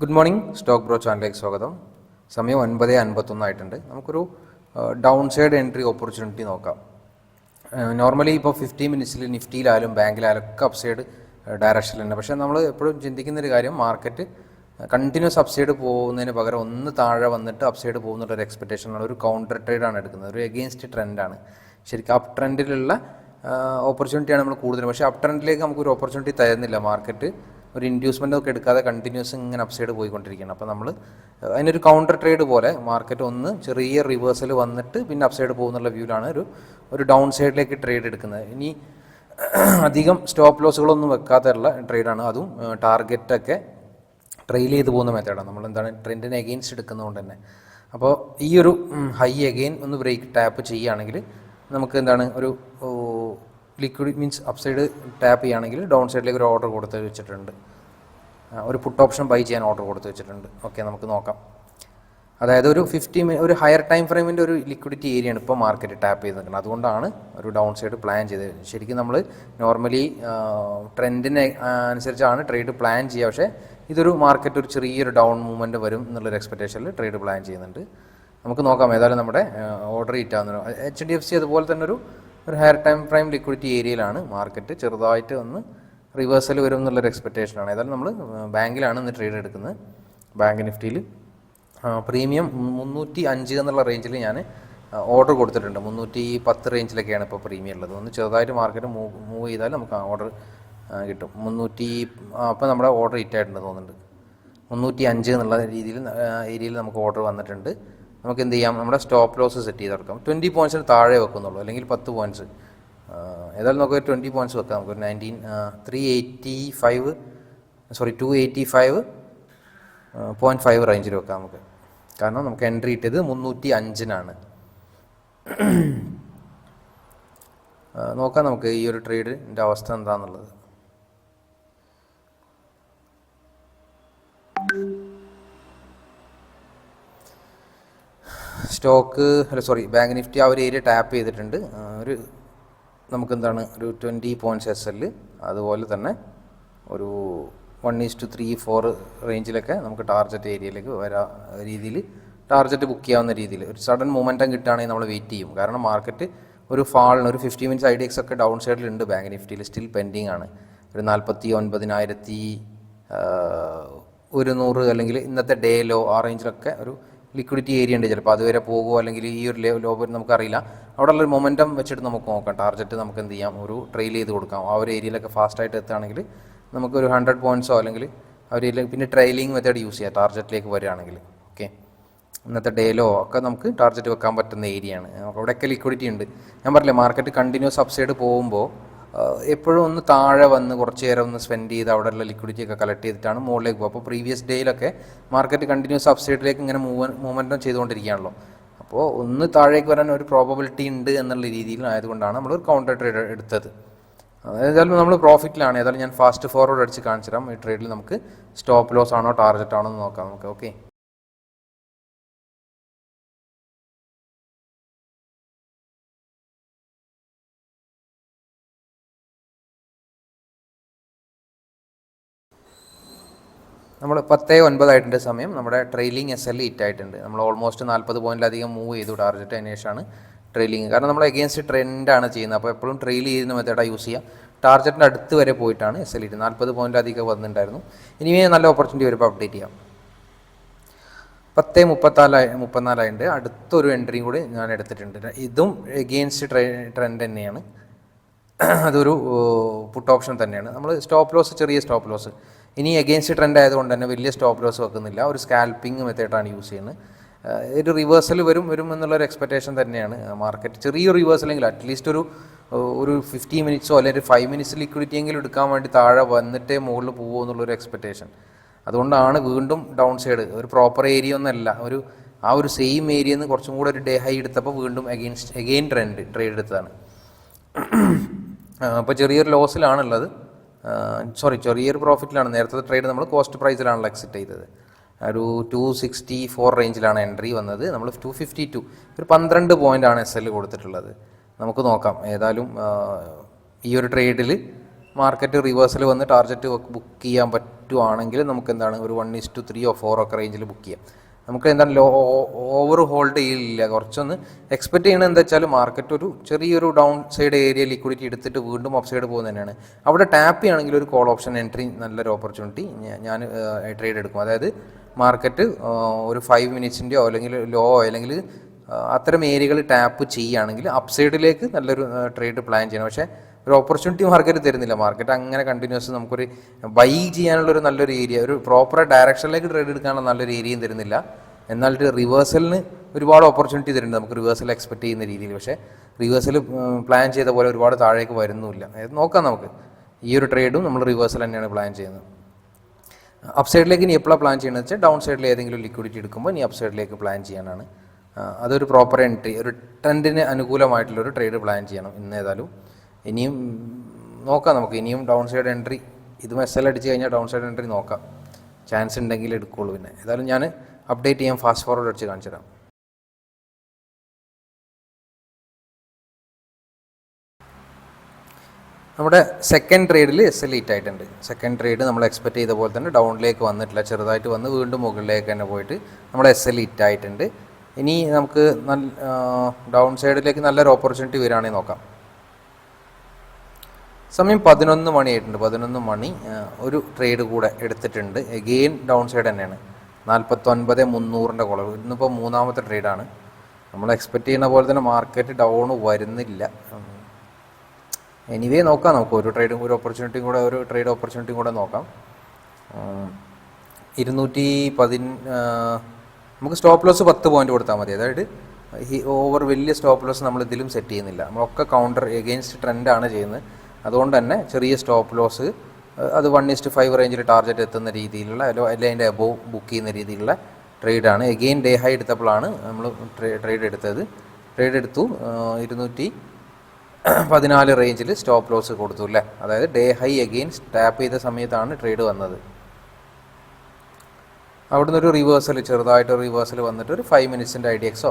Good morning stock bro ചാനലിലേക്ക് സ്വാഗതം. സമയം ഒൻപത് അൻപത്തൊന്നായിട്ടുണ്ട് നമുക്കൊരു ഡൗൺ സൈഡ് എൻട്രി ഓപ്പർച്യൂണിറ്റി നോക്കാം. നോർമലി ഇപ്പോൾ ഫിഫ്റ്റി മിനിറ്റ്സിൽ നിഫ്റ്റിയിലായാലും ബാങ്കിലായാലും ഒക്കെ അപ്സൈഡ് ഡയറക്ഷനിൽ തന്നെ പക്ഷേ നമ്മൾ എപ്പോഴും ചിന്തിക്കുന്ന ഒരു കാര്യം മാർക്കറ്റ് കണ്ടിന്യൂസ് അപ്സൈഡ് പോകുന്നതിന് പകരം ഒന്ന് താഴെ വന്നിട്ട് അപ്സൈഡ് പോകുന്നുള്ളൊരു എക്സ്പെക്റ്റേഷനാണ് ഒരു കൗണ്ടർ ട്രേഡാണ് എടുക്കുന്നത്. ഒരു എഗെയിൻസ്റ്റ് ട്രെൻഡാണ് ശരിക്കും അപ് ട്രെൻഡിലുള്ള ഓപ്പർച്യൂണിറ്റിയാണ് നമ്മൾ കൂടുതലും. പക്ഷേ അപ് ട്രെൻഡിലേക്ക് നമുക്കൊരു ഓപ്പർച്യൂണിറ്റി തരുന്നില്ല മാർക്കറ്റ് ഒരു ഇൻഡ്യൂസ്മെന്റ് ഒക്കെ എടുക്കാതെ കണ്ടിന്യൂസ് ഇങ്ങനെ അപ്സൈഡ് പോയിക്കൊണ്ടിരിക്കുകയാണ്. അപ്പോൾ നമ്മൾ അതിനൊരു കൗണ്ടർ ട്രേഡ് പോലെ മാർക്കറ്റ് ഒന്ന് ചെറിയ റിവേഴ്സൽ വന്നിട്ട് പിന്നെ അപ്സൈഡ് പോകുന്നുള്ള വ്യൂവിലാണ് ഒരു ഒരു ഡൗൺ സൈഡിലേക്ക് ട്രേഡ് എടുക്കുന്നത്. ഇനി അധികം സ്റ്റോപ്പ് ലോസുകളൊന്നും വെക്കാത്തുള്ള ട്രേഡാണ് അതും ടാർഗറ്റൊക്കെ ട്രെയിൽ ചെയ്ത് പോകുന്ന മെത്തേഡാണ് നമ്മൾ എന്താണ് ട്രെൻഡിനെ എഗെയിൻസ്റ്റ് എടുക്കുന്നതുകൊണ്ട് തന്നെ. അപ്പോൾ ഈ ഒരു ഹൈ അഗെയിൻ ഒന്ന് ബ്രേക്ക് ടാപ്പ് ചെയ്യുകയാണെങ്കിൽ നമുക്ക് എന്താണ് ഒരു ലിക്വിഡ് മീൻസ് അപ്സൈഡ് ടാപ്പ് ചെയ്യുകയാണെങ്കിൽ ഡൗൺ സൈഡിലേക്ക് ഒരു ഓർഡർ കൊടുത്ത് വെച്ചിട്ടുണ്ട്. ഒരു പുട്ട് ഓപ്ഷൻ ബൈ ചെയ്യാൻ ഓർഡർ കൊടുത്ത് വെച്ചിട്ടുണ്ട്. ഓക്കെ നമുക്ക് നോക്കാം. അതായത് ഒരു ഫിഫ്റ്റി ഒരു ഹയർ ടൈം ഫ്രെയിമിന്റെ ഒരു ലിക്വിഡിറ്റി ഏരിയയാണ് ഇപ്പോൾ മാർക്കറ്റ് ടാപ്പ് ചെയ്ത് നിൽക്കുന്നത് അതുകൊണ്ടാണ് ഒരു ഡൗൺ സൈഡ് പ്ലാൻ ചെയ്തത്. ശരിക്കും നമ്മൾ നോർമലി ട്രെൻഡിനെ അനുസരിച്ചാണ് ട്രേഡ് പ്ലാൻ ചെയ്യുക. പക്ഷേ ഇതൊരു മാർക്കറ്റ് ഒരു ചെറിയൊരു ഡൗൺ മൂവ്മെന്റ് വരും എന്നുള്ളൊരു എക്സ്പെക്റ്റേഷനിൽ ട്രേഡ് പ്ലാൻ ചെയ്യുന്നുണ്ട്. നമുക്ക് നോക്കാം ഏതായാലും നമ്മുടെ ഓർഡർ ഇറ്റാന്ന് എച്ച് ഡി എഫ് സി അതുപോലെ തന്നെ ഒരു ഒരു ഹയർ ടൈം ഫ്രെയിം ലിക്വിഡിറ്റി ഏരിയയിലാണ് മാർക്കറ്റ് ചെറുതായിട്ട് ഒന്ന് റിവേഴ്സൽ വരും എന്നുള്ളൊരു എക്സ്പെക്റ്റേഷനാണ് ഏതായാലും നമ്മൾ ബാങ്കിലാണ് ഇന്ന് ട്രേഡ് എടുക്കുന്നത്. ബാങ്ക് നിഫ്റ്റിയിൽ. പ്രീമിയം മുന്നൂറ്റി അഞ്ച് എന്നുള്ള റേഞ്ചിൽ ഞാൻ ഓർഡർ കൊടുത്തിട്ടുണ്ട്. മുന്നൂറ്റി പത്ത് റേഞ്ചിലൊക്കെയാണ് ഇപ്പോൾ പ്രീമിയം ഉള്ളത്. ഒന്ന് ചെറുതായിട്ട് മാർക്കറ്റ് മൂവ് മൂവ് ചെയ്താൽ നമുക്ക് ഓർഡർ കിട്ടും. മുന്നൂറ്റി അപ്പോൾ നമ്മുടെ ഓർഡർ ഹിറ്റായിട്ടുണ്ട് തോന്നുന്നുണ്ട്. മുന്നൂറ്റി അഞ്ച് എന്നുള്ള രീതിയിൽ ഏരിയയിൽ നമുക്ക് ഓർഡർ വന്നിട്ടുണ്ട്. നമുക്ക് എന്ത് ചെയ്യാം നമ്മുടെ സ്റ്റോപ്പ് ലോസ് സെറ്റ് ചെയ്ത് കൊടുക്കാം ട്വന്റി പോയിന്റ്സിന് താഴെ വെക്കുന്നുള്ളൂ അല്ലെങ്കിൽ പത്ത് പോയിന്റ്സ് ഏതായാലും നമുക്ക് ട്വന്റി പോയിന്റ്സ് വെക്കാം. നമുക്ക് nineteen three eighty five sorry two eighty five point five റേഞ്ചിൽ വെക്കാം നമുക്ക്. കാരണം നമുക്ക് എൻട്രി ഇട്ടത് മുന്നൂറ്റി അഞ്ചിനാണ് നോക്കാം നമുക്ക് ഈ ഒരു ട്രേഡിന്റെ അവസ്ഥ എന്താണെന്നുള്ളത് സ്റ്റോക്ക് അല്ല സോറി ബാങ്ക് നിഫ്റ്റി ആ ഒരു ഏരിയ ടാപ്പ് ചെയ്തിട്ടുണ്ട്. ഒരു നമുക്ക് എന്താണ് ഒരു ട്വന്റി പോയിന്റ്സ് എസ് എൽ അതുപോലെ തന്നെ ഒരു one is to three four റേഞ്ചിലൊക്കെ നമുക്ക് ടാർജറ്റ് ഏരിയയിലേക്ക് വരാ രീതിയിൽ ടാർജറ്റ് ബുക്ക് ചെയ്യാവുന്ന രീതിയിൽ. ഒരു സഡൻ മൊമെന്റം കിട്ടുകയാണെങ്കിൽ നമ്മൾ വെയിറ്റ് ചെയ്യും. കാരണം മാർക്കറ്റ് ഒരു ഫാളിന് ഒരു fifty minutes I D X ഒക്കെ ഡൗൺ സൈഡിലുണ്ട് ബാങ്ക് നിഫ്റ്റിയിൽ സ്റ്റിൽ പെൻഡിങ് ആണ്. ഒരു നാൽപ്പത്തി ഒൻപതിനായിരത്തി ഒരു നൂറ് അല്ലെങ്കിൽ ഇന്നത്തെ ഡേ ലോ ആ റേഞ്ചിലൊക്കെ ഒരു ലിക്വിഡിറ്റി ഏരിയ ഉണ്ട്. ചിലപ്പോൾ അതുവരെ പോകുമോ അല്ലെങ്കിൽ ഈ ഒരു ലോ വരെ നമുക്കറിയില്ല. അവിടെ ഉള്ളൊരു മൊമെന്റം വെച്ചിട്ട് നമുക്ക് നോക്കാം ടാർജറ്റ് നമുക്ക് എന്ത് ചെയ്യാം? ഒരു ട്രെയിൽ ചെയ്ത് കൊടുക്കാം. ആ ഒരു ഏരിയയിലൊക്കെ ഫാസ്റ്റായിട്ട് എത്തുകയാണെങ്കിൽ നമുക്കൊരു ഹൺഡ്രഡ് പോയിന്റ്സോ അല്ലെങ്കിൽ അവർ പിന്നെ ട്രെയിലിംഗ് മെത്തേഡ് യൂസ് ചെയ്യാം. ടാർജറ്റിലേക്ക് വരികയാണെങ്കിൽ. ഓക്കെ ഇന്നത്തെ ഡേയിലോ ഒക്കെ നമുക്ക് ടാർജറ്റ് വെക്കാൻ പറ്റുന്ന ഏരിയയാണ് അവിടെയൊക്കെ ലിക്വിഡിറ്റി ഉണ്ട്. ഞാൻ പറഞ്ഞില്ലേ മാർക്കറ്റ് കണ്ടിന്യൂസ് അപ്സൈഡ് പോകുമ്പോൾ എപ്പോഴും ഒന്ന് താഴെ വന്ന് കുറച്ച് നേരം ഒന്ന് സ്പെൻഡ് ചെയ്ത് അവിടെയുള്ള ലിക്വിഡിറ്റി ഒക്കെ കളക്ട് ചെയ്തിട്ടാണ് മുകളിലേക്ക് പോകുക. അപ്പോൾ പ്രീവിയസ് ഡേയിലൊക്കെ മാർക്കറ്റ് കണ്ടിന്യൂസ് അപ്സൈഡിലേക്ക് ഇങ്ങനെ മൂവ് മൂവ്മെന്റും ചെയ്തുകൊണ്ടിരിക്കുകയാണല്ലോ. അപ്പോൾ ഒന്ന് താഴേക്ക് വരാൻ ഒരു പ്രോബബിലിറ്റി ഉണ്ട് എന്നുള്ള രീതിയിൽ ആയതുകൊണ്ടാണ് നമ്മൾ ഒരു കൗണ്ടർ ട്രേഡ് എടുത്തത്. ഏതായാലും നമ്മൾ പ്രോഫിറ്റിലാണ് ഏതായാലും ഞാൻ ഫാസ്റ്റ് ഫോർവേഡ് അടിച്ച് കാണിച്ചു തരാം ഈ ട്രേഡിൽ നമുക്ക് സ്റ്റോപ്പ് ലോസ് ആണോ ടാർഗറ്റ് ആണോ എന്ന് നോക്കാം നമുക്ക്. ഓക്കെ നമ്മൾ പത്തേ ഒൻപതായിട്ടുണ്ട് സമയം. നമ്മുടെ ട്രെയിലിംഗ് എസ് എൽ ഹിറ്റ് ആയിട്ടുണ്ട്. നമ്മൾ ഓൾമോസ്റ്റ് നാൽപ്പത് പോയിന്റിലധികം മൂവ് ചെയ്തു. ടാർജറ്റ് അതിന് ശേഷമാണ് ട്രെയിലിംഗ് കാരണം നമ്മൾ എഗെയിൻസ്റ്റ് ട്രെൻഡാണ് ചെയ്യുന്നത്. അപ്പോൾ എപ്പോഴും ട്രെയിൽ ചെയ്യുന്ന മെത്തേഡാണ് യൂസ് ചെയ്യുക. ടാർജറ്റിന്റെ അടുത്ത് വരെ പോയിട്ടാണ് എസ് എൽ ഇട്ട് നാൽപ്പത് പോയിന്റിലധികം വന്നിട്ടുണ്ടായിരുന്നു. ഇനിമേ നല്ല ഓപ്പർച്യൂണിറ്റി വരുമ്പോൾ അപ്ഡേറ്റ് ചെയ്യാം. പത്ത് മുപ്പത്തിനാലായി മുപ്പത്തിനാലായിട്ടുണ്ട്. അടുത്തൊരു എൻട്രിയും കൂടി ഞാൻ എടുത്തിട്ടുണ്ട്. ഇതും എഗെയിൻസ്റ്റ് ട്രെ ട്രെൻഡ് തന്നെയാണ്. അതൊരു പുട്ട് ഓപ്ഷൻ തന്നെയാണ്. നമ്മൾ സ്റ്റോപ്പ് ലോസ് ചെറിയ സ്റ്റോപ്പ് ലോസ് ഇനി എഗെയിൻസ്റ്റ് ട്രെൻഡ് ആയതുകൊണ്ട് തന്നെ വലിയ സ്റ്റോപ്പ് ലോസ് വെക്കുന്നില്ല. ഒരു സ്കാൽപ്പിംഗ് മെത്തേഡാണ് യൂസ് ചെയ്യുന്നത്. ഒരു റിവേഴ്സൽ വരും വരും എന്നുള്ളൊരു എക്സ്പെക്റ്റേഷൻ തന്നെയാണ്. മാർക്കറ്റ് ചെറിയ റിവേഴ്സലെങ്കിൽ അറ്റ്ലീസ്റ്റ് ഒരു ഒരു ഫിഫ്റ്റി മിനിറ്റ്സോ അല്ലെങ്കിൽ ഫൈവ് മിനിറ്റ്സ് ലിക്വിഡിറ്റി എങ്കിലും എടുക്കാൻ വേണ്ടി താഴെ വന്നിട്ടേ മുകളിൽ പോകുമോ എന്നുള്ളൊരു എക്സ്പെക്റ്റേഷൻ അതുകൊണ്ടാണ് വീണ്ടും ഡൗൺ സൈഡ് ഒരു പ്രോപ്പർ ഏരിയ ഒന്നല്ല ഒരു ആ ഒരു സെയിം ഏരിയയിൽ നിന്ന് കുറച്ചും കൂടെ ഒരു ഡേ ഹൈ എടുത്തപ്പോൾ വീണ്ടും അഗെയിൻസ്റ്റ് അഗെയിൻ ട്രെൻഡ് ട്രേഡ് എടുത്തതാണ്. അപ്പോൾ ചെറിയൊരു ലോസിലാണുള്ളത് സോറി ചെറിയൊരു പ്രോഫിറ്റിലാണ് നേരത്തെ ട്രേഡ് നമ്മൾ കോസ്റ്റ് പ്രൈസിലാണല്ലോ എക്സിറ്റ് ചെയ്തത്. ഒരു ടു സിക്സ്റ്റി ഫോർ റേഞ്ചിലാണ് എൻട്രി വന്നത്. നമ്മൾ ടു ഫിഫ്റ്റി ടു ഒരു പന്ത്രണ്ട് പോയിന്റാണ് എസ് എൽ കൊടുത്തിട്ടുള്ളത്. നമുക്ക് നോക്കാം. ഏതായാലും ഈ ഒരു ട്രേഡിൽ മാർക്കറ്റ് റിവേഴ്സൽ വന്ന് ടാർഗറ്റ് ബുക്ക് ചെയ്യാൻ പറ്റുവാണെങ്കിൽ നമുക്ക് എന്താണ് ഒരു വൺ ഇസ് ടു ത്രീ ഓ ഒക്കെ റേഞ്ചിൽ ബുക്ക് ചെയ്യാം. നമുക്ക് എന്താണ് ലോ ഓവർ ഹോൾഡ് ചെയ്യില്ല കുറച്ചൊന്ന് എക്സ്പെക്ട് ചെയ്യണത് എന്താ വെച്ചാൽ മാർക്കറ്റ് ഒരു ചെറിയൊരു ഡൗൺ സൈഡ് ഏരിയ ലിക്വിഡിറ്റി എടുത്തിട്ട് വീണ്ടും അപ് സൈഡ് പോകുന്നത് തന്നെയാണ്. അവിടെ ടാപ്പ് ചെയ്യണമെങ്കിൽ ഒരു കോൾ ഓപ്ഷൻ എൻട്രി നല്ലൊരു ഓപ്പർച്യൂണിറ്റി ഞാൻ ട്രേഡ് എടുക്കും. അതായത് മാർക്കറ്റ് ഒരു ഫൈവ് മിനിറ്റ്സിന്റെയോ അല്ലെങ്കിൽ ലോ അല്ലെങ്കിൽ അത്തരം ഏരിയകൾ ടാപ്പ് ചെയ്യുകയാണെങ്കിൽ അപ്സൈഡിലേക്ക് നല്ലൊരു ട്രേഡ് പ്ലാൻ ചെയ്യണം. പക്ഷേ ഒരു ഓപ്പർച്യൂണിറ്റി മാർക്കറ്റ് തരുന്നില്ല. മാർക്കറ്റ് അങ്ങനെ കണ്ടിന്യൂസ് നമുക്കൊരു ബൈ ചെയ്യാനുള്ള ഒരു നല്ലൊരു ഏരിയ ഒരു പ്രോപ്പർ ഡയറക്ഷനിലേക്ക് ട്രേഡ് എടുക്കാനുള്ള നല്ലൊരു ഏരിയയും തരുന്നില്ല. എന്നാൽ ഒരു റിവേഴ്സലിന് ഒരുപാട് ഓപ്പർച്യൂണിറ്റി തരുന്നുണ്ട് നമുക്ക് റിവേഴ്സൽ എക്സ്പെക്ട് ചെയ്യുന്ന രീതിയിൽ. പക്ഷേ റിവേഴ്സൽ പ്ലാൻ ചെയ്ത പോലെ ഒരുപാട് താഴേക്ക് വരുന്നുമില്ല. അതായത് നോക്കാം നമുക്ക്. ഈ ഒരു ട്രേഡും നമ്മൾ റിവേഴ്സൽ തന്നെയാണ് പ്ലാൻ ചെയ്യുന്നത്. അപ്സൈഡിലേക്ക് ഇനി എപ്പോഴാണ് പ്ലാൻ ചെയ്യണമെന്ന് വെച്ചാൽ ഡൗൺ സൈഡിൽ ഏതെങ്കിലും ലിക്വിഡിറ്റി എടുക്കുമ്പോൾ ഇനി അപ്സൈഡിലേക്ക് പ്ലാൻ ചെയ്യാനാണ്. അതൊരു പ്രോപ്പർ എൻട്രി ഒരു ട്രെൻഡിന് അനുകൂലമായിട്ടുള്ളൊരു ട്രേഡ് പ്ലാൻ ചെയ്യണം ഇന്ന് ഏതായാലും. ഇനിയും നോക്കാം നമുക്ക്. ഇനിയും ഡൗൺ സൈഡ് എൻട്രി ഇതും എസ് എൽ അടിച്ച് കഴിഞ്ഞാൽ ഡൗൺ സൈഡ് എൻട്രി നോക്കാം. ചാൻസ് ഉണ്ടെങ്കിൽ എടുക്കുള്ളൂ പിന്നെ. ഏതായാലും ഞാൻ അപ്ഡേറ്റ് ചെയ്യാം. ഫാസ്റ്റ് ഫോർവേഡ് അടിച്ച് കാണിച്ചു തരാം. നമ്മുടെ സെക്കൻഡ് ട്രേഡിൽ എസ് എൽ ഈറ്റ് ആയിട്ടുണ്ട്. സെക്കൻഡ് ട്രേഡ് നമ്മൾ എക്സ്പെക്ട് ചെയ്ത പോലെ തന്നെ ഡൗണിലേക്ക് വന്നിട്ടില്ല. ചെറുതായിട്ട് വന്ന് വീണ്ടും മുകളിലേക്ക് തന്നെ പോയിട്ട് നമ്മൾ എസ് എൽ ഈറ്റ് ആയിട്ടുണ്ട്. ഇനി നമുക്ക് നല്ല ഡൗൺ സൈഡിലേക്ക് നല്ലൊരു ഓപ്പർച്യൂണിറ്റി വരികയാണെങ്കിൽ നോക്കാം. സമയം പതിനൊന്ന് മണിയായിട്ടുണ്ട്. പതിനൊന്ന് മണി ഒരു ട്രേഡ് കൂടെ എടുത്തിട്ടുണ്ട്. എഗെയിൻ ഡൗൺ സൈഡ് തന്നെയാണ്. നാൽപ്പത്തൊൻപത് മുന്നൂറിന്റെ കുളവ് ഇന്നിപ്പോൾ മൂന്നാമത്തെ ട്രേഡാണ് നമ്മൾ എക്സ്പെക്ട് ചെയ്യുന്ന പോലെ തന്നെ മാർക്കറ്റ് ഡൗൺ വരുന്നില്ല. എനിവേ നോക്കാം നമുക്ക്. ഒരു ട്രേഡും ഒരു ഓപ്പർച്യൂണിറ്റിയും കൂടെ ഒരു ട്രേഡ് ഓപ്പർച്യൂണിറ്റിയും കൂടെ നോക്കാം. ഇരുന്നൂറ്റി പതി നമുക്ക് സ്റ്റോപ്പ് ലോസ് പത്ത് പോയിന്റ് കൊടുത്താൽ മതി. അതായത് ഓവർ വലിയ സ്റ്റോപ്പ് ലോസ് നമ്മൾ ഇതിലും സെറ്റ് ചെയ്യുന്നില്ല. നമ്മളൊക്കെ കൗണ്ടർ എഗെയിൻസ്റ്റ് ട്രെൻഡാണ് ചെയ്യുന്നത്. അതുകൊണ്ട് തന്നെ ചെറിയ സ്റ്റോപ്പ് ലോസ് അത് വൺ ഇസ്റ്റ് ഫൈവ് റേഞ്ചിൽ ടാർഗറ്റ് എത്തുന്ന രീതിയിലുള്ള അല്ലോ അല്ലെങ്കിൽ അതിന്റെ അബോവ് ബുക്ക് ചെയ്യുന്ന രീതിയിലുള്ള ട്രേഡാണ് എഗെയിൻ ഡേ ഹൈ എടുത്തപ്പോഴാണ് നമ്മൾ ട്രേഡ് എടുത്തത്. ട്രേഡ് എടുത്തു ഇരുന്നൂറ്റി പതിനാല് റേഞ്ചിൽ സ്റ്റോപ്പ് ലോസ് കൊടുത്തു അല്ലേ? അതായത് ഡേ ഹൈ എഗെയിൻ ടാപ്പ് ചെയ്ത സമയത്താണ് ട്രേഡ് വന്നത്. അവിടുന്ന് ഒരു റിവേഴ്സൽ ചെറുതായിട്ട് റിവേഴ്സൽ വന്നിട്ട് ഒരു ഫൈവ് മിനിറ്റ്സിന്റെ ഐ ഡി എക്സോ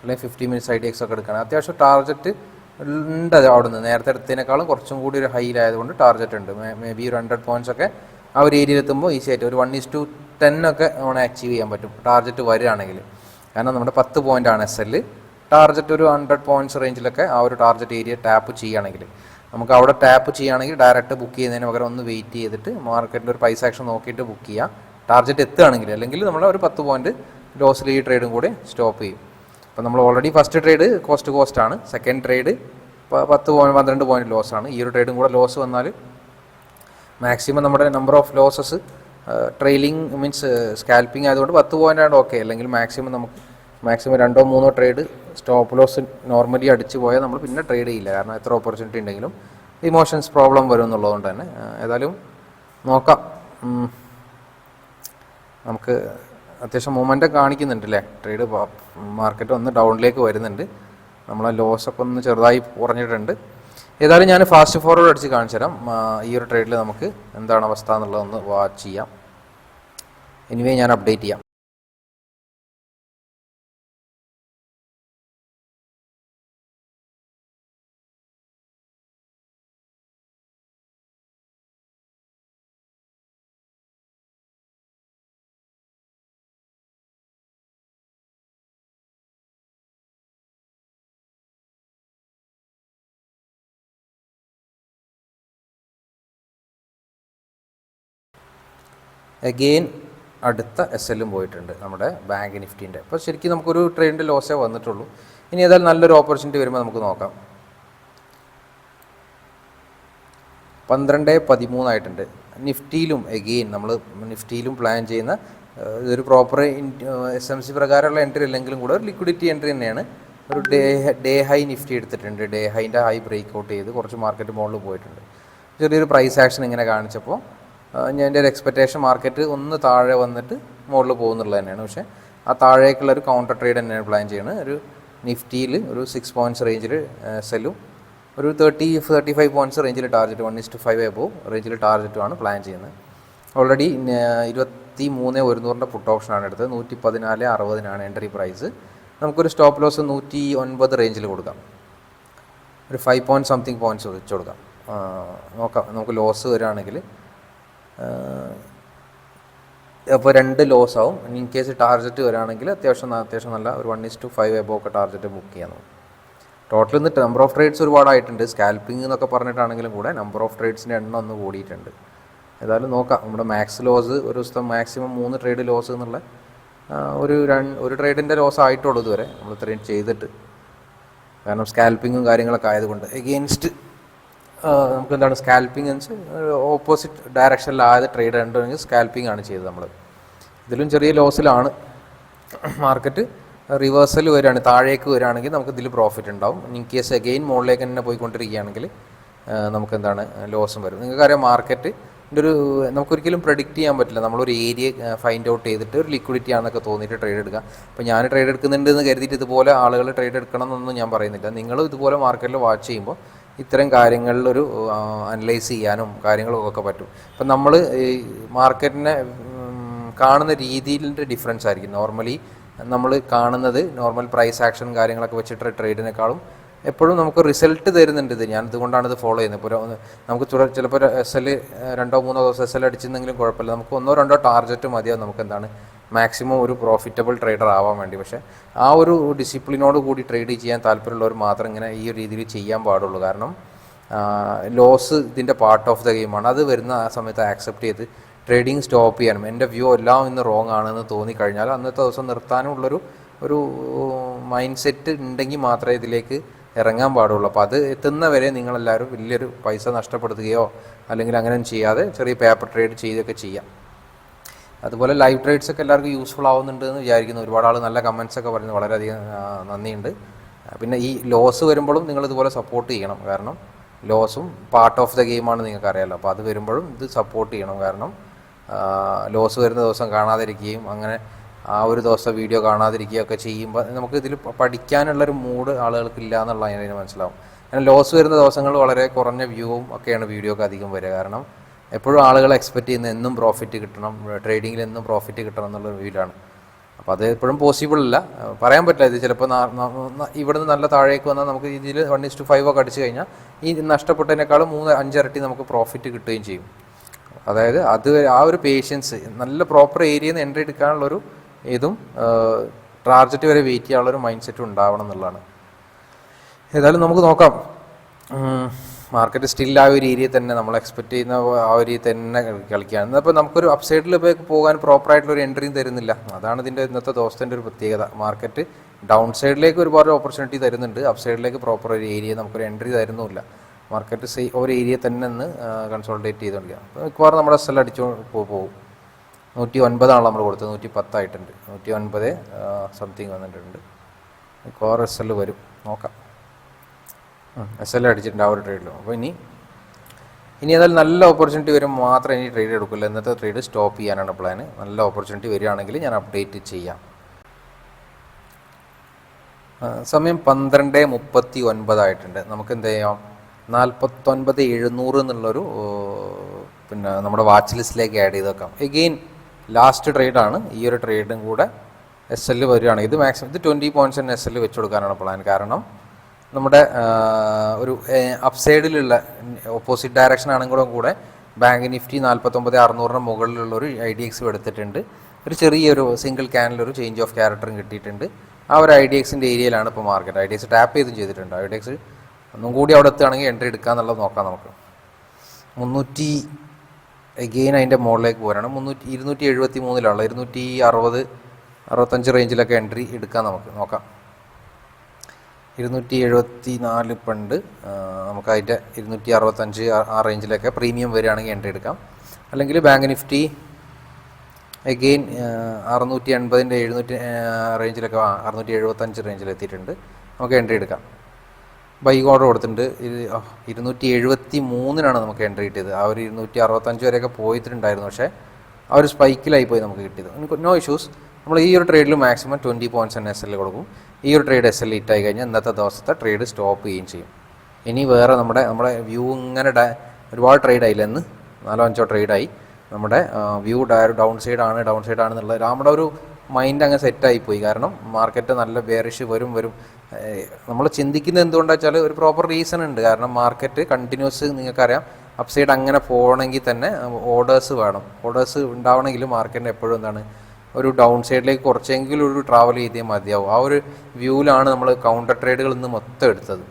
അല്ലെങ്കിൽ ഫിഫ്റ്റി മിനിറ്റ്സ് ഐ ഡി എക്സോ ഒക്കെ എടുക്കണം. അത്യാവശ്യം ടാർഗറ്റ് ഉണ്ട് അവിടുന്ന്. നേരത്തെ എടുത്തതിനേക്കാളും കുറച്ചും കൂടി ഒരു ഹൈയിലായതുകൊണ്ട് ടാർഗറ്റ് ഉണ്ട്. മേ ബി ഒരു ഹൺഡ്രഡ് പോയിന്റ്സ് ഒക്കെ ആ ഒരു ഏരിയയിൽ എത്തുമ്പോൾ ഈസി ആയിട്ട് ഒരു വൺ ഈസ് ടു ടെൻ ഒക്കെ നമ്മളെ അച്ചീവ് ചെയ്യാൻ പറ്റും. ടാർഗറ്റ് വരികയാണെങ്കിൽ. കാരണം നമ്മുടെ പത്ത് പോയിന്റ് ആണ് എസ് എൽ ടാർഗറ്റ് ഒരു ഹൺഡ്രഡ് പോയിന്റ്സ് റേഞ്ചിലൊക്കെ ആ ഒരു ടാർഗറ്റ് ഏരിയ ടാപ്പ് ചെയ്യുകയാണെങ്കിൽ. നമുക്ക് അവിടെ ടാപ്പ് ചെയ്യുകയാണെങ്കിൽ ഡയറക്റ്റ് ബുക്ക് ചെയ്യുന്നതിന് പകരം ഒന്ന് വെയിറ്റ് ചെയ്തിട്ട് മാർക്കറ്റിന്റെ ഒരു പൈസ ആക്ഷൻ നോക്കിയിട്ട് ബുക്ക് ചെയ്യുക. ടാർഗറ്റ് എത്തുകയാണെങ്കിൽ അല്ലെങ്കിൽ നമ്മൾ ഒരു പത്ത് പോയിന്റ് ലോസിൽ ഈ ട്രേഡും കൂടി സ്റ്റോപ്പ് ചെയ്യും. അപ്പോൾ നമ്മൾ already first trade cost cost ആണ്. സെക്കൻഡ് ട്രേഡ് പത്ത് പോയിന്റ് പന്ത്രണ്ട് പോയിന്റ് ലോസ് ആണ്. ഈ ഒരു ട്രേഡും കൂടെ ലോസ് വന്നാൽ മാക്സിമം നമ്മുടെ number of losses trailing means scalping ആയതുകൊണ്ട് പത്ത് പോയിന്റ് ആണ് ഓക്കെ അല്ലെങ്കിൽ മാക്സിമം നമുക്ക് മാക്സിമം രണ്ടോ മൂന്നോ ട്രേഡ് സ്റ്റോപ്പ് ലോസ് നോർമലി അടിച്ചു പോയാൽ നമ്മൾ പിന്നെ ട്രേഡ് ചെയ്യില്ല. കാരണം എത്ര ഓപ്പർച്യൂണിറ്റി ഉണ്ടെങ്കിലും ഇമോഷൻസ് പ്രോബ്ലം വരും എന്നുള്ളതുകൊണ്ട് തന്നെ. ഏതായാലും നോക്കാം. നമുക്ക് അത്യാവശ്യം മൂമെന്റ് കാണിക്കുന്നുണ്ട് അല്ലേ ട്രേഡ് മാർക്കറ്റ് ഒന്ന് ഡൗണിലേക്ക് വരുന്നുണ്ട്. നമ്മളെ ലോസ് ഒക്കെ ഒന്ന് ചെറുതായി കുറഞ്ഞിട്ടുണ്ട്. ഏതായാലും ഞാൻ ഫാസ്റ്റ് ഫോർവേഡ് അടിച്ച് കാണിച്ചു തരാം. ഈ ഒരു ട്രേഡിൽ നമുക്ക് എന്താണ് അവസ്ഥ എന്നുള്ളതൊന്ന് വാച്ച് ചെയ്യാം. എനിവേ ഞാൻ അപ്ഡേറ്റ് ചെയ്യാം. അഗെയിൻ അടുത്ത എസ് എല്ലും പോയിട്ടുണ്ട് നമ്മുടെ ബാങ്ക് നിഫ്റ്റീന്റെ അപ്പോൾ ശരിക്കും നമുക്കൊരു ട്രെയിനിന്റെ ലോസേ വന്നിട്ടുള്ളൂ. ഇനി ഏതായാലും നല്ലൊരു ഓപ്പർച്യൂണിറ്റി വരുമ്പോൾ നമുക്ക് നോക്കാം. പന്ത്രണ്ട് പതിമൂന്നായിട്ടുണ്ട് നിഫ്റ്റിയിലും എഗെയിൻ നമ്മൾ നിഫ്റ്റിയിലും പ്ലാൻ ചെയ്യുന്ന ഇതൊരു പ്രോപ്പർ എസ് എം സി പ്രകാരമുള്ള എൻട്രി അല്ലെങ്കിലും കൂടെ ഒരു ലിക്വിഡിറ്റി എൻട്രി തന്നെയാണ്. ഒരു ഡേ ഡേ ഹൈ നിഫ്റ്റി എടുത്തിട്ടുണ്ട്. ഡേ ഹൈന്റെ ഹൈ ബ്രേക്ക് ഔട്ട് ചെയ്ത് കുറച്ച് മാർക്കറ്റ് മുകളിൽ പോയിട്ടുണ്ട്. ചെറിയൊരു പ്രൈസ് ആക്ഷൻ ഇങ്ങനെ കാണിച്ചപ്പോൾ ഞാൻ എന്റെ ഒരു എക്സ്പെക്റ്റേഷൻ മാർക്കറ്റ് ഒന്ന് താഴെ വന്നിട്ട് മുകളിൽ പോകുന്നുള്ളത് തന്നെയാണ്. പക്ഷേ ആ താഴേക്കുള്ള ഒരു കൗണ്ടർ ട്രേഡ് തന്നെയാണ് പ്ലാൻ ചെയ്യുന്നത് ഒരു നിഫ്റ്റിയിൽ ഒരു സിക്സ് പോയിന്റ്സ് റേഞ്ചിൽ സെല്ലും. ഒരു തേർട്ടി തേർട്ടി ഫൈവ് പോയിന്റ്സ് റേഞ്ചിൽ target one is to five above റേഞ്ചിൽ ടാർഗറ്റുമാണ് പ്ലാൻ ചെയ്യുന്നത്. ഓൾറെഡി ഇരുപത്തി മൂന്ന് ഒരുന്നൂറിന്റെ പുട്ട് ഓപ്ഷനാണ് എടുത്തത്. നൂറ്റി പതിനാല് അറുപതിനാണ് എൻട്രി പ്രൈസ് നമുക്കൊരു സ്റ്റോപ്പ് ലോസ് നൂറ്റി ഒൻപത് റേഞ്ചിൽ കൊടുക്കാം. ഒരു ഫൈവ് പോയിന്റ് സംതിങ് പോയിന്റ്സ് വെച്ച് കൊടുക്കാം. നോക്കാം. നമുക്ക് ലോസ് വരികയാണെങ്കിൽ അപ്പോൾ രണ്ട് ലോസ് ആവും. ഇൻ കേസ് ടാർജറ്റ് വരികയാണെങ്കിൽ അത്യാവശ്യം അത്യാവശ്യം നല്ല ഒരു one is to five above ഒക്കെ ടാർജറ്റ് ബുക്ക് ചെയ്യാൻ നോക്കും. ടോട്ടൽ ഇന്ന് നമ്പർ ഓഫ് ട്രേഡ്സ് ഒരുപാടായിട്ടുണ്ട്. സ്കാൽപ്പിംഗ് എന്നൊക്കെ പറഞ്ഞിട്ടാണെങ്കിലും കൂടെ നമ്പർ ഓഫ് ട്രേഡ്സിന്റെ എണ്ണം ഒന്ന് കൂടിയിട്ടുണ്ട്. ഏതായാലും നോക്കാം. നമ്മുടെ മാക്സ് ലോസ് ഒരു ദിവസത്തെ മാക്സിമം മൂന്ന് ട്രേഡ് ലോസ് എന്നുള്ള ഒരു ഒരു ട്രേഡിന്റെ ലോസ് ആയിട്ടുള്ളൂ ഇതുവരെ. നമ്മൾ ഇത്രയും ചെയ്തിട്ട്. കാരണം സ്കാൽപ്പിങ്ങും കാര്യങ്ങളൊക്കെ ആയതുകൊണ്ട് എഗെയിൻസ്റ്റ് നമുക്ക് എന്താണ് സ്കാൽപ്പിംഗ് എന്ന് വെച്ചാൽ ഓപ്പോസിറ്റ് ഡയറക്ഷനിലായത് ട്രേഡ് ഉണ്ടെങ്കിൽ സ്കാൽപ്പിംഗ് ആണ് ചെയ്തത് നമ്മൾ ഇതിലും ചെറിയ ലോസിലാണ് മാർക്കറ്റ് റിവേഴ്സൽ വരികയാണ്. താഴേക്ക് വരികയാണെങ്കിൽ നമുക്ക് ഇതിൽ പ്രോഫിറ്റ് ഉണ്ടാവും. ഇൻ കേസ് അഗെയിൻ മുകളിലേക്ക് തന്നെ പോയിക്കൊണ്ടിരിക്കുകയാണെങ്കിൽ നമുക്ക് എന്താണ് ലോസും വരും. നിങ്ങൾക്കറിയാം മാർക്കറ്റ് ഒരു നമുക്കൊരിക്കലും പ്രഡിക്റ്റ് ചെയ്യാൻ പറ്റില്ല. നമ്മളൊരു ഏരിയ ഫൈൻഡ് ഔട്ട് ചെയ്തിട്ട് ഒരു ലിക്വിഡിറ്റി ആണെന്നൊക്കെ തോന്നിയിട്ട് ട്രേഡ് എടുക്കുക. അപ്പോൾ ഞാൻ ട്രേഡ് എടുക്കുന്നുണ്ട് എന്ന് കരുതിയിട്ട് ഇതുപോലെ ആളുകൾ ട്രേഡ് എടുക്കണം എന്നൊന്നും ഞാൻ പറയുന്നില്ല. നിങ്ങൾ ഇതുപോലെ മാർക്കറ്റിൽ വാച്ച് ചെയ്യുമ്പോൾ ഇത്തരം കാര്യങ്ങളിലൊരു അനലൈസ് ചെയ്യാനും കാര്യങ്ങളും ഒക്കെ പറ്റും. ഇപ്പം നമ്മൾ ഈ മാർക്കറ്റിനെ കാണുന്ന രീതിയിലിന്റെ ഡിഫറൻസ് ആയിരിക്കും. നോർമലി നമ്മൾ കാണുന്നത് നോർമൽ പ്രൈസ് ആക്ഷൻ കാര്യങ്ങളൊക്കെ വെച്ചിട്ട് ട്രേഡിനേക്കാളും എപ്പോഴും നമുക്ക് റിസൾട്ട് തരുന്നുണ്ട് ഇത്. ഞാൻ ഇതുകൊണ്ടാണ് ഇത് ഫോളോ ചെയ്യുന്നത്. ഇപ്പോൾ നമുക്ക് ചിലപ്പോൾ എസ് എൽ രണ്ടോ മൂന്നോ ദിവസം എസ് എൽ അടിച്ചിരുന്നെങ്കിലും കുഴപ്പമില്ല. നമുക്ക് ഒന്നോ രണ്ടോ ടാർഗറ്റ് മതിയാവും നമുക്ക് എന്താണ് മാക്സിമം ഒരു പ്രോഫിറ്റബിൾ ട്രേഡർ ആവാൻ വേണ്ടി. പക്ഷേ ആ ഒരു ഡിസിപ്ലിനോട് കൂടി ട്രേഡ് ചെയ്യാൻ താല്പര്യമുള്ളവർ മാത്രം ഇങ്ങനെ ഈ രീതിയിൽ ചെയ്യാൻ പാടുള്ളൂ. കാരണം ലോസ് ഇതിന്റെ പാർട്ട് ഓഫ് ദ ഗെയിമാണ് അത് വരുന്ന ആ സമയത്ത് ആക്സെപ്റ്റ് ചെയ്ത് ട്രേഡിങ് സ്റ്റോപ്പ് ചെയ്യാനും. എന്റെ വ്യൂ എല്ലാം ഇന്ന് റോങ് ആണെന്ന് തോന്നിക്കഴിഞ്ഞാൽ അന്നത്തെ ദിവസം നിർത്താനുള്ളൊരു ഒരു മൈൻഡ് സെറ്റ് ഉണ്ടെങ്കിൽ മാത്രമേ ഇതിലേക്ക് ഇറങ്ങാൻ പാടുള്ളൂ. അപ്പോൾ അത് എത്തുന്നവരെ നിങ്ങളെല്ലാവരും വലിയൊരു പൈസ നഷ്ടപ്പെടുത്തുകയോ അല്ലെങ്കിൽ അങ്ങനെ ചെയ്യാതെ ചെറിയ പേപ്പർ ട്രേഡ് ചെയ്തൊക്കെ ചെയ്യാം. അതുപോലെ ലൈവ് ട്രേഡ്സ് ഒക്കെ എല്ലാവർക്കും യൂസ്ഫുൾ ആവുന്നുണ്ട് എന്ന് വിചാരിക്കുന്നു. ഒരുപാട് ആൾ നല്ല കമൻസ് ഒക്കെ പറയുന്നു വളരെയധികം നന്ദിയുണ്ട്. പിന്നെ ഈ ലോസ് വരുമ്പോഴും നിങ്ങൾ ഇതുപോലെ സപ്പോർട്ട് ചെയ്യണം. കാരണം ലോസും പാർട്ട് ഓഫ് ദ ഗെയിമാണ് നിങ്ങൾക്ക് അറിയാമല്ലോ അപ്പോൾ അത് വരുമ്പോഴും ഇത് സപ്പോർട്ട് ചെയ്യണം. കാരണം ലോസ് വരുന്ന ദിവസം കാണാതിരിക്കുകയും അങ്ങനെ ആ ഒരു ദിവസം വീഡിയോ കാണാതിരിക്കുകയൊക്കെ ചെയ്യുമ്പോൾ നമുക്ക് ഇതിൽ പഠിക്കാനുള്ളൊരു മൂഡ് ആളുകൾക്ക് ഇല്ല എന്നുള്ള അതിന് മനസ്സിലാവും. കാരണം ലോസ് വരുന്ന ദിവസങ്ങൾ വളരെ കുറഞ്ഞ വ്യൂവും ഒക്കെയാണ് വീഡിയോ ഒക്കെ അധികം വരിക. കാരണം എപ്പോഴും ആളുകൾ എക്സ്പെക്റ്റ് ചെയ്യുന്ന എന്നും പ്രോഫിറ്റ് കിട്ടണം ട്രേഡിങ്ങിൽ എന്നും പ്രോഫിറ്റ് കിട്ടണം എന്നുള്ള രീതിയിലാണ് അപ്പോൾ അത് എപ്പോഴും പോസിബിൾ അല്ല. പറയാൻ പറ്റില്ല ഇത് ചിലപ്പോൾ ഇവിടുന്ന് നല്ല താഴേക്ക് വന്നാൽ നമുക്ക് ഇതിൽ വൺ ഇസ് ടു ഫൈവ് ഒക്കെ അടിച്ചു കഴിഞ്ഞാൽ ഈ നഷ്ടപ്പെട്ടതിനേക്കാളും മൂന്ന് അഞ്ചരട്ടി നമുക്ക് പ്രോഫിറ്റ് കിട്ടുകയും ചെയ്യും. അതായത് അത് ആ ഒരു പേഷ്യൻസ് നല്ല പ്രോപ്പർ ഏരിയയിൽ നിന്ന് എൻട്രി എടുക്കാനുള്ളൊരു ഇതും ടാർജറ്റ് വരെ വെയിറ്റ് ചെയ്യാനുള്ളൊരു മൈൻഡ് സെറ്റും ഉണ്ടാവണം എന്നുള്ളതാണ്. ഏതായാലും നമുക്ക് നോക്കാം. മാർക്കറ്റ് സ്റ്റിൽ ആ ഒരു ഏരിയയിൽ തന്നെ നമ്മൾ എക്സ്പെക്ട് ചെയ്യുന്ന ആ ഒരു തന്നെ കളിക്കുകയാണ്. അപ്പോൾ നമുക്കൊരു അപ്സൈഡിൽ പോകാൻ പ്രോപ്പറായിട്ടുള്ള ഒരു എൻട്രിയും തരുന്നില്ല. അതാണ് ഇതിന്റെ ഇന്നത്തെ ദിവസത്തിന്റെ ഒരു പ്രത്യേകത. മാർക്കറ്റ് ഡൗൺ സൈഡിലേക്ക് ഒരുപാട് ഓപ്പർച്യൂണിറ്റി തരുന്നുണ്ട്. അപ്സൈഡിലേക്ക് പ്രോപ്പർ ഒരു ഏരിയ നമുക്കൊരു എൻട്രി തരുന്നുമില്ല. മാർക്കറ്റ് സേ ഒരു ഏരിയ തന്നെ ഒന്ന് കൺസോൾട്ടേറ്റ് ചെയ്തുകൊണ്ടിരിക്കുക അപ്പോൾ മിക്കവാറും നമ്മുടെ സ്ഥലം അടിച്ചു പോകും. നൂറ്റി ഒൻപതാണല്ലോ നമ്മൾ കൊടുത്തത്. നൂറ്റി പത്തായിട്ടുണ്ട് നൂറ്റി ഒൻപത് സംതിങ് വന്നിട്ടുണ്ട്. മിക്കവാറും എസ് എൽ വരും. നോക്കാം. എസ് എൽ അടിച്ചിട്ടുണ്ട് ആ ഒരു ട്രേഡിലും അപ്പോൾ ഇനി ഇനി ഏതായാലും നല്ല ഓപ്പർച്യൂണിറ്റി വരുമ്പോൾ മാത്രം ഇനി ട്രേഡ് എടുക്കില്ല ഇന്നത്തെ ട്രേഡ് സ്റ്റോപ്പ് ചെയ്യാനാണ് പ്ലാൻ നല്ല ഓപ്പർച്യൂണിറ്റി വരികയാണെങ്കിൽ ഞാൻ അപ്ഡേറ്റ് ചെയ്യാം. സമയം പന്ത്രണ്ട് മുപ്പത്തി ഒൻപതായിട്ടുണ്ട് നമുക്ക് എന്ത് ചെയ്യാം? നാൽപ്പത്തൊൻപത് എഴുന്നൂറ് എന്നുള്ളൊരു പിന്നെ നമ്മുടെ വാച്ച് ലിസ്റ്റിലേക്ക് ആഡ് ചെയ്ത് വെക്കാം. എഗെയിൻ ലാസ്റ്റ് ട്രേഡാണ് ഈ ഒരു ട്രേഡും കൂടെ എസ് എൽ വരികയാണ് ഇത് മാക്സിമം ഇത് ട്വന്റി പോയിന്റ്സ് തന്നെ എസ് എൽ വെച്ച് കൊടുക്കാനാണ് പ്ലാൻ കാരണം നമ്മുടെ ഒരു അപ്സൈഡിലുള്ള ഓപ്പോസിറ്റ് ഡയറക്ഷൻ ആണെങ്കിലും കൂടെ ബാങ്ക് നിഫ്റ്റി നാൽപ്പത്തൊമ്പത് അറുന്നൂറിന് മുകളിലുള്ള ഒരു ഐ ഡി എക്സ് എടുത്തിട്ടുണ്ട്. ഒരു ചെറിയൊരു സിംഗിൾ ക്യാനിലൊരു ചേഞ്ച് ഓഫ് ക്യാരക്ടറും കിട്ടിയിട്ടുണ്ട്. ആ ഒരു ഐ ഡി എക്സിന്റെ ഏരിയയിലാണ് ഇപ്പോൾ market I D X tap ചെയ്തും ചെയ്തിട്ടുണ്ട്. ഐ ഡി എക്സ് ഒന്നും കൂടി അവിടെ എത്തുകയാണെങ്കിൽ എൻട്രി എടുക്കാന്നുള്ളത് നോക്കാം നമുക്ക്. മുന്നൂറ്റി എഗെയിൻ അതിന്റെ മുകളിലേക്ക് പോരാണ്. മുന്നൂറ്റി ഇരുന്നൂറ്റി എഴുപത്തി മൂന്നിലുള്ള ഇരുന്നൂറ്റി അറുപത് അറുപത്തഞ്ച് റേഞ്ചിലൊക്കെ എൻട്രി എടുക്കാം നമുക്ക്. നോക്കാം. ഇരുന്നൂറ്റി എഴുപത്തി നാല് പണ്ട് നമുക്ക് അതിന്റെ ഇരുന്നൂറ്റി അറുപത്തഞ്ച് ആ- റേഞ്ചിലൊക്കെ പ്രീമിയം വരികയാണെങ്കിൽ എൻട്രി എടുക്കാം. അല്ലെങ്കിൽ ബാങ്ക് നിഫ്റ്റി എഗെയിൻ അറുന്നൂറ്റി എൺപതിന്റെ എഴുന്നൂറ്റി റേഞ്ചിലൊക്കെ ആ, അറുന്നൂറ്റി എഴുപത്തഞ്ച് റേഞ്ചിൽ എത്തിയിട്ടുണ്ട്. നമുക്ക് എൻട്രി എടുക്കാം. ബൈ ഓർഡർ കൊടുത്തിട്ടുണ്ട്. ഇരുന്നൂറ്റി എഴുപത്തി മൂന്നിനാണ് നമുക്ക് എൻട്രി കിട്ടിയത്. ആ ഒരു ഇരുന്നൂറ്റി അറുപത്തഞ്ച് വരെയൊക്കെ പോയിട്ടുണ്ടായിരുന്നു. പക്ഷേ ആ ഒരു സ്പൈക്കിലായി പോയി നമുക്ക് കിട്ടിയത്. No issues. നമ്മൾ ഈ ഒരു ട്രേഡിൽ മാക്സിമം ട്വന്റി പോയിന്റ്സ് തന്നെ എസ് എൽ കൊടുക്കും. ഈ ഒരു ട്രേഡ് എസ് എൽ ഇറ്റായി കഴിഞ്ഞാൽ ഇന്നത്തെ ദിവസത്തെ ട്രേഡ് സ്റ്റോപ്പ് ചെയ്യുകയും ചെയ്യും. ഇനി വേറെ നമ്മുടെ നമ്മുടെ വ്യൂ ഇങ്ങനെ ഒരുപാട് ട്രേഡ് ആയില്ല എന്ന് നാലോ അഞ്ചോ ട്രേഡായി നമ്മുടെ വ്യൂ ഡൗൺ സൈഡ് ആണ് ഡൗൺ സൈഡ് ആണെന്നുള്ളത് നമ്മുടെ ഒരു മൈൻഡ് അങ്ങ് സെറ്റായി പോയി. കാരണം മാർക്കറ്റ് നല്ല ബേറിഷ് വരും വരും. നമ്മൾ ചിന്തിക്കുന്നത് എന്തുകൊണ്ടാണ് വെച്ചാൽ ഒരു പ്രോപ്പർ റീസൺ ഉണ്ട്. കാരണം മാർക്കറ്റ് കണ്ടിന്യൂസ് നിങ്ങൾക്കറിയാം. അപ്സൈഡ് അങ്ങനെ പോകണമെങ്കിൽ തന്നെ ഓർഡേഴ്സ് വേണം. ഓർഡേഴ്സ് ഉണ്ടാവണമെങ്കിൽ മാർക്കറ്റിന് എപ്പോഴും എന്താണ് ഒരു ഡൗൺ സൈഡിലേക്ക് കുറച്ചെങ്കിലും ഒരു ട്രാവൽ ചെയ്തേ മതിയാവും. ആ ഒരു വ്യൂവിലാണ് നമ്മൾ കൗണ്ടർ ട്രേഡുകൾ ഇന്ന് മൊത്തം എടുത്തത്.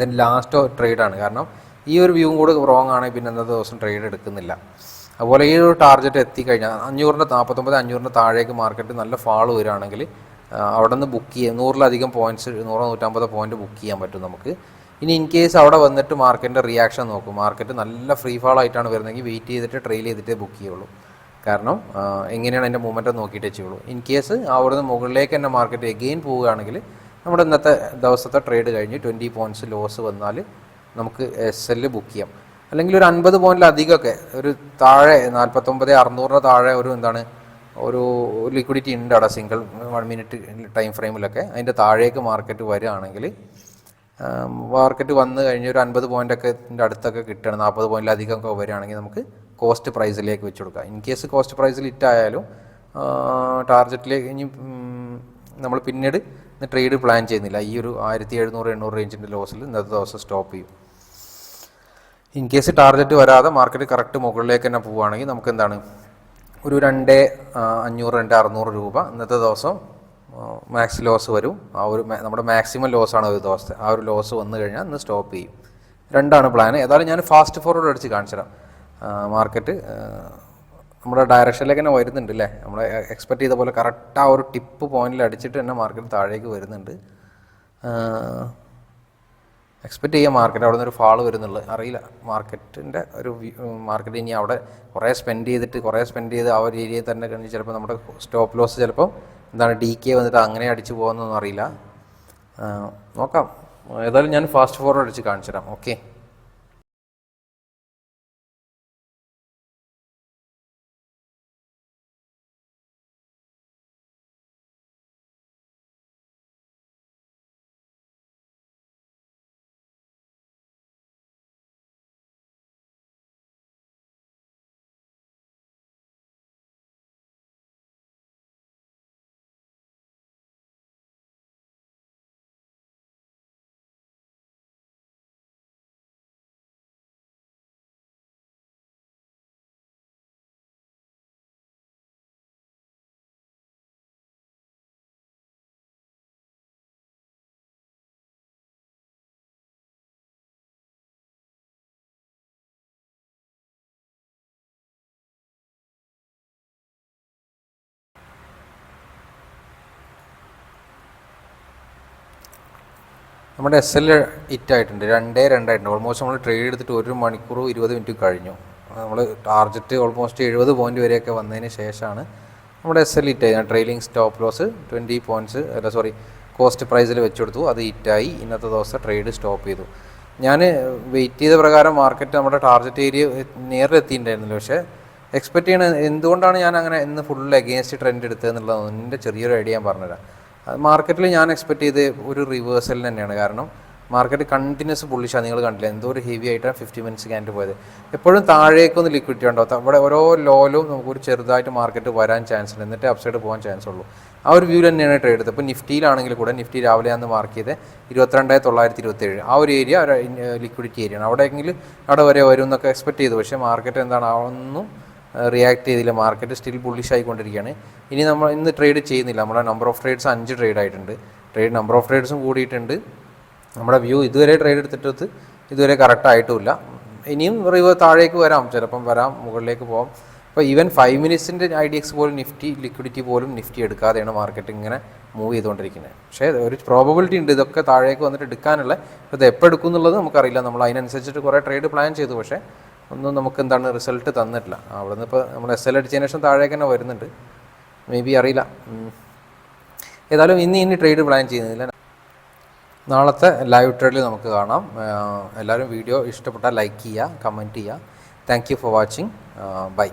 ദെൻ ലാസ്റ്റ് ട്രേഡാണ് കാരണം ഈ ഒരു വ്യൂവും കൂടെ റോങ് ആണെങ്കിൽ പിന്നെ അന്നത്തെ ദിവസം ട്രേഡ് എടുക്കുന്നില്ല. അതുപോലെ ഈ ഒരു ടാർഗറ്റ് എത്തിക്കഴിഞ്ഞാൽ അഞ്ഞൂറിന്റെ നാൽപ്പത്തൊമ്പത് അഞ്ഞൂറിന്റെ താഴേക്ക് മാർക്കറ്റ് നല്ല ഫാൾ വരികയാണെങ്കിൽ അവിടെ നിന്ന് ബുക്ക് ചെയ്യാം നൂറിലധികം പോയിന്റ്സ് നൂറ് നൂറ്റമ്പത് പോയിന്റ് ബുക്ക് ചെയ്യാൻ പറ്റും നമുക്ക്. ഇനി ഇൻ കേസ് അവിടെ വന്നിട്ട് മാർക്കറ്റിന്റെ റിയാക്ഷൻ നോക്കും. മാർക്കറ്റ് നല്ല ഫ്രീ ഫാൾ ആയിട്ടാണ് വരുന്നതെങ്കിൽ വെയിറ്റ് ചെയ്തിട്ട് ട്രെയിൽ ചെയ്തിട്ടേ ബുക്ക് ചെയ്യുള്ളൂ. കാരണം എങ്ങനെയാണ് അതിന്റെ മൂവ്മെന്റ് നോക്കിയിട്ട് ചെയ്യുള്ളൂ. ഇൻ കേസ് അവിടുന്ന് മുകളിലേക്ക് തന്നെ മാർക്കറ്റ് എഗെയിൻ പോവുകയാണെങ്കിൽ നമ്മുടെ ഇന്നത്തെ ദിവസത്തെ ട്രേഡ് കഴിഞ്ഞ് ട്വന്റി പോയിന്റ്സ് ലോസ് വന്നാൽ നമുക്ക് എസ് എൽ ബുക്ക് ചെയ്യാം. അല്ലെങ്കിൽ ഒരു അൻപത് പോയിന്റിലധികമൊക്കെ ഒരു താഴെ നാൽപ്പത്തൊമ്പത് അറുന്നൂറിന് താഴെ ഒരു എന്താണ് ഒരു ലിക്വിഡിറ്റി ഉണ്ട് അവിടെ സിംഗിൾ വൺ മിനിറ്റ് ടൈം ഫ്രെയിമിലൊക്കെ അതിന്റെ താഴേക്ക് മാർക്കറ്റ് വരികയാണെങ്കിൽ മാർക്കറ്റ് വന്നു കഴിഞ്ഞ് ഒരു അൻപത് പോയിന്റൊക്കെ അടുത്തൊക്കെ കിട്ടണം നാൽപ്പത് പോയിന്റിലധികം ഒക്കെ വരികയാണെങ്കിൽ നമുക്ക് കോസ്റ്റ് പ്രൈസിലേക്ക് വെച്ച് കൊടുക്കുക. ഇൻ കേസ് കോസ്റ്റ് പ്രൈസിൽ ഇറ്റായാലും ടാർജറ്റിലേക്ക് ഇനി നമ്മൾ പിന്നീട് ട്രേഡ് പ്ലാൻ ചെയ്യുന്നില്ല. ഈ ഒരു ആയിരത്തി എഴുന്നൂറ് എണ്ണൂറ് റേഞ്ചിന്റെ ലോസിൽ ഇന്നത്തെ ദിവസം സ്റ്റോപ്പ് ചെയ്യും. ഇൻ കേസ് ടാർഗറ്റ് വരാതെ മാർക്കറ്റ് കറക്റ്റ് മുകളിലേക്ക് തന്നെ പോവുകയാണെങ്കിൽ നമുക്ക് എന്താണ്? ഒരു രണ്ട് അഞ്ഞൂറ് രണ്ട് അറുന്നൂറ് രൂപ ഇന്നത്തെ ദിവസം മാക്സ് ലോസ് വരും. ആ ഒരു നമ്മുടെ മാക്സിമം ലോസ് ആണ് ഒരു ദിവസത്തെ ആ ഒരു ലോസ് വന്നു കഴിഞ്ഞാൽ ഇന്ന് സ്റ്റോപ്പ് ചെയ്യും. രണ്ടാണ് പ്ലാൻ ഏതായാലും ഞാൻ ഫാസ്റ്റ് ഫോർവേഡ് അടിച്ച് കാണിച്ചു തരാം മാർക്കറ്റ് നമ്മുടെ ഡയറക്ഷനിലേക്ക് തന്നെ വരുന്നുണ്ട് അല്ലേ നമ്മൾ എക്സ്പെക്ട് ചെയ്ത പോലെ കറക്റ്റ് ആ ഒരു ടിപ്പ് പോയിന്റിൽ അടിച്ചിട്ട് തന്നെ മാർക്കറ്റ് താഴേക്ക് വരുന്നുണ്ട്. എക്സ്പെക്ട് ചെയ്യാം മാർക്കറ്റ് അവിടെ നിന്ന് ഒരു ഫാൾ വരുന്നുള്ളു. അറിയില്ല. മാർക്കറ്റിന്റെ ഒരു മാർക്കറ്റ് ഇനി അവിടെ കുറേ സ്പെൻഡ് ചെയ്തിട്ട് കുറേ സ്പെൻഡ് ചെയ്ത് ആ ഒരു ഏരിയയിൽ തന്നെ കഴിഞ്ഞ് ചിലപ്പോൾ നമ്മുടെ സ്റ്റോപ്പ് ലോസ് ചിലപ്പോൾ എന്താണ് ഡി കെ വന്നിട്ട് അങ്ങനെ അടിച്ചു പോകുന്നൊന്നും അറിയില്ല. നോക്കാം. ഏതായാലും ഞാൻ ഫാസ്റ്റ് ഫോർവേഡ് അടിച്ച് കാണിച്ചു തരാം ഓക്കെ നമ്മുടെ എസ് എൽ ഹിറ്റ് ആയിട്ടുണ്ട് രണ്ടേ രണ്ടായിട്ടുണ്ട്. ഓൾമോസ്റ്റ് നമ്മൾ ട്രേഡ് എടുത്തിട്ട് ഒരു മണിക്കൂർ ഇരുപത് മിനിറ്റ് കഴിഞ്ഞു. നമ്മൾ ടാർജറ്റ് ഓൾമോസ്റ്റ് എഴുപത് പോയിന്റ് വരെയൊക്കെ വന്നതിന് ശേഷമാണ് നമ്മുടെ എസ് എൽ ഹിറ്റ് ആയി trailing stop loss twenty points അല്ല സോറി കോസ്റ്റ് പ്രൈസിൽ വെച്ചെടുത്തു. അത് ഹിറ്റായി. ഇന്നത്തെ ദിവസം ട്രേഡ് സ്റ്റോപ്പ് ചെയ്തു. ഞാൻ വെയിറ്റ് ചെയ്ത പ്രകാരം മാർക്കറ്റ് നമ്മുടെ ടാർജറ്റ് ഏരിയ നിയറിൽ എത്തിയിട്ടുണ്ടായിരുന്നില്ല. പക്ഷേ എക്സ്പെക്ട് ചെയ്യണ എന്തുകൊണ്ടാണ് ഞാൻ അങ്ങനെ ഇന്ന് ഫുൾ അഗേൻസ്റ്റ് ട്രെൻഡ് എടുത്തതെന്നുള്ളത് എന്റെ ചെറിയൊരു ഐഡിയ ഞാൻ പറഞ്ഞുതരാം. മാർക്കറ്റിൽ ഞാൻ എക്സ്പെക്ട് ചെയ്ത് ഒരു റിവേഴ്സൽ തന്നെയാണ്. കാരണം മാർക്കറ്റ് കണ്ടിന്യൂസ് പുള്ളിഷാണ് നിങ്ങൾ കണ്ടില്ല? എന്തോ ഒരു ഹെവി ആയിട്ടാണ് ഫിഫ്റ്റി മിനിറ്റ്സ് ക്യാൻഡ് പോയത്. എപ്പോഴും താഴേക്കൊന്ന് ലിക്വിഡിറ്റി ഉണ്ടോ? അവിടെ ഓരോ ലോലും നമുക്കൊരു ചെറുതായിട്ട് മാർക്കറ്റ് വരാൻ ചാൻസ് ഉണ്ട്. എന്നിട്ട് അപ്സൈഡ് പോകാൻ ചാൻസ് ഉള്ളൂ. ആ ഒരു വ്യൂ തന്നെയാണ് ട്രേഡ് എടുത്തത്. ഇപ്പോൾ നിഫ്റ്റിയിലാണെങ്കിൽ കൂടെ നിഫ്റ്റി രാവിലെ അന്ന് മാർക്ക് ചെയ്ത് ഇരുപത്തിരണ്ടായി തൊള്ളായിരത്തി ഇരുപത്തേഴ് ആ ഒരു ഏരിയ ലിക്വിഡിറ്റി ഏരിയയാണ് അവിടെയെങ്കിൽ അവിടെ വരെ വരും എന്നൊക്കെ എക്സ്പെക്ട് ചെയ്തു. പക്ഷേ മാർക്കറ്റ് എന്താണ് അതൊന്നും റിയാക്ട് ചെയ്തില്ല. മാർക്കറ്റ് സ്റ്റിൽ ബുള്ളിഷ് ആയിക്കൊണ്ടിരിക്കുകയാണ്. ഇനി നമ്മൾ ഇന്ന് ട്രേഡ് ചെയ്യുന്നില്ല. നമ്മുടെ നമ്പർ ഓഫ് ട്രേഡ്സ് അഞ്ച് ട്രേഡ് ആയിട്ടുണ്ട്. ട്രേഡ് നമ്പർ ഓഫ് ട്രേഡ്സും കൂടിയിട്ടുണ്ട്. നമ്മുടെ വ്യൂ ഇതുവരെ ട്രേഡ് എടുത്തിട്ടത് ഇതുവരെ കറക്റ്റ് ആയിട്ടുമില്ല ഇനിയും റിവ് താഴേക്ക് വരാം. ചിലപ്പം വരാം മുകളിലേക്ക് പോകാം ഇപ്പോൾ ഈവൻ ഫൈവ് മിനിറ്റ്സിന്റെ ഐ ഡി എക്സ് പോലും നിഫ്റ്റി ലിക്വിഡിറ്റി പോലും നിഫ്റ്റി എടുക്കാതെയാണ് മാർക്കറ്റ് ഇങ്ങനെ മൂവ് ചെയ്തുകൊണ്ടിരിക്കുന്നത്. പക്ഷേ ഒരു പ്രോബബിലിറ്റി ഉണ്ട്. ഇതൊക്കെ താഴേക്ക് വന്നിട്ട് എടുക്കാനുള്ള. ഇത് എപ്പോൾ എടുക്കും എന്നുള്ളത് നമുക്കറിയില്ല. നമ്മൾ അതിനനുസരിച്ചിട്ട് കുറേ ട്രേഡ് പ്ലാൻ ചെയ്തു. പക്ഷേ ഒന്നും നമുക്ക് എന്താണ് റിസൾട്ട് തന്നിട്ടില്ല. അവിടെ നിന്ന് ഇപ്പോൾ നമ്മൾ എസ് എൽ അടിച്ചതിന് ശേഷം താഴേക്ക് തന്നെ വരുന്നുണ്ട്. മേ ബി അറിയില്ല. ഏതായാലും ഇന്ന് ഇനി ട്രേഡ് പ്ലാൻ ചെയ്യുന്നില്ല. നാളത്തെ ലൈവ് ട്രേഡിൽ നമുക്ക് കാണാം. എല്ലാവരും വീഡിയോ ഇഷ്ടപ്പെട്ടാൽ ലൈക്ക് ചെയ്യുക കമന്റ് ചെയ്യുക. Thank you for watching bye